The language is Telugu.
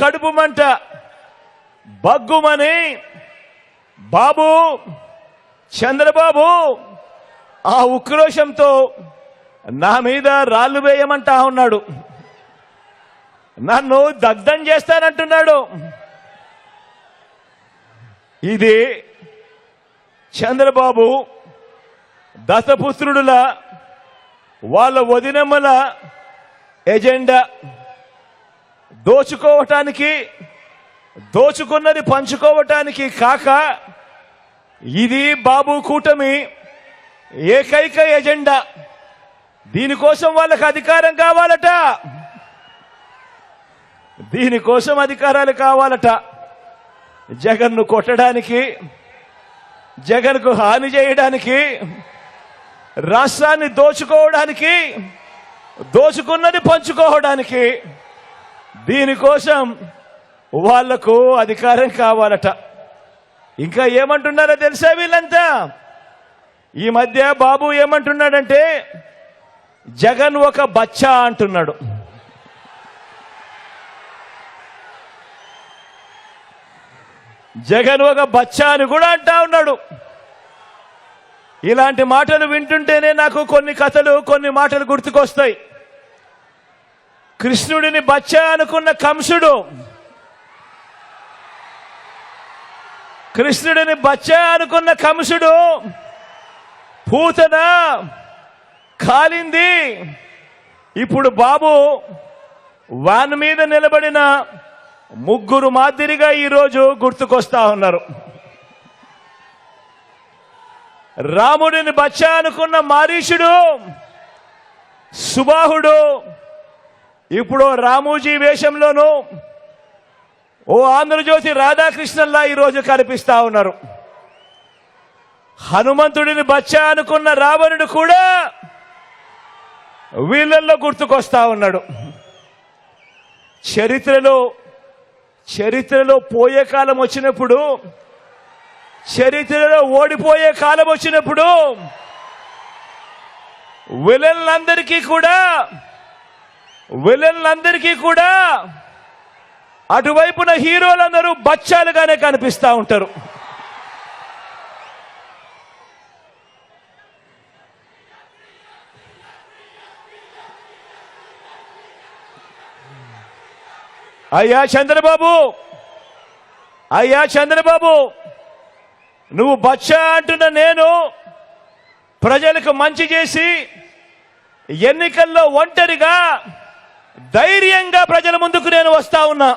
కడుపు మంట బగ్గుమని బాబు చంద్రబాబు ఆ ఉక్రోషంతో నా మీద రాళ్ళు వేయమంటా ఉన్నాడు. నన్ను దగ్ధం చేస్తానంటున్నాడు. ఇది చంద్రబాబు దశపుత్రుడుల వాళ్ళ వదినమ్మల ఎజెండా. దోచుకోవటానికి దోచుకున్నది పంచుకోవటానికి కాక ఇది బాబు కూటమి ఏకైక ఎజెండా. దీనికోసం వాళ్ళకి అధికారం కావాలట. దీనికోసం అధికారాలు కావాలట. జగన్ను కొట్టడానికి జగన్కు హాని చేయడానికి రాష్ట్రాన్ని దోచుకోవడానికి దోచుకున్నది పంచుకోవడానికి దీనికోసం వాళ్ళకు అధికారం కావాలట. ఇంకా ఏమంటున్నారో తెలుసా వీళ్ళంతా? ఈ మధ్య బాబు ఏమంటున్నాడంటే జగన్ ఒక బచ్చా అంటున్నాడు. జగన్ ఒక బచ్చా అని కూడా అంటా ఉన్నాడు. ఇలాంటి మాటలు వింటుంటేనే నాకు కొన్ని కథలు కొన్ని మాటలు గుర్తుకొస్తాయి. కృష్ణుడిని బచ్చా అనుకున్న కంసుడు. కృష్ణుడిని బచ్చా అనుకున్న కంసుడు పూతన కాలింది. ఇప్పుడు బాబు వాన్ మీద నిలబడిన ముగ్గురు మాదిరిగా ఈరోజు గుర్తుకొస్తా ఉన్నారు. రాముడిని బచ్చా అనుకున్న మారీషుడు సుబాహుడు ఇప్పుడు రామోజీ వేషంలోనూ ఓ ఆంధ్రజ్యోతి రాధాకృష్ణన్లా ఈరోజు కనిపిస్తా ఉన్నారు. హనుమంతుడిని బచ్చా అనుకున్న రావణుడు కూడా వీళ్ళల్లో గుర్తుకొస్తా ఉన్నాడు. చరిత్రలో చరిత్రలో పోయే కాలం వచ్చినప్పుడు చరిత్రలో ఓడిపోయే కాలం వచ్చినప్పుడు విలన్లందరికీ కూడా విలన్లందరికీ కూడా అటువైపున హీరోలందరూ బచ్చాలుగానే కనిపిస్తా ఉంటారు. అయ్యా చంద్రబాబు! అయ్యా చంద్రబాబు! నువ్వు బచ్చా అంటున్న నేను ప్రజలకు మంచి చేసి ఎన్నికల్లో ఒంటరిగా ధైర్యంగా ప్రజల ముందుకు నేను వస్తా ఉన్నా.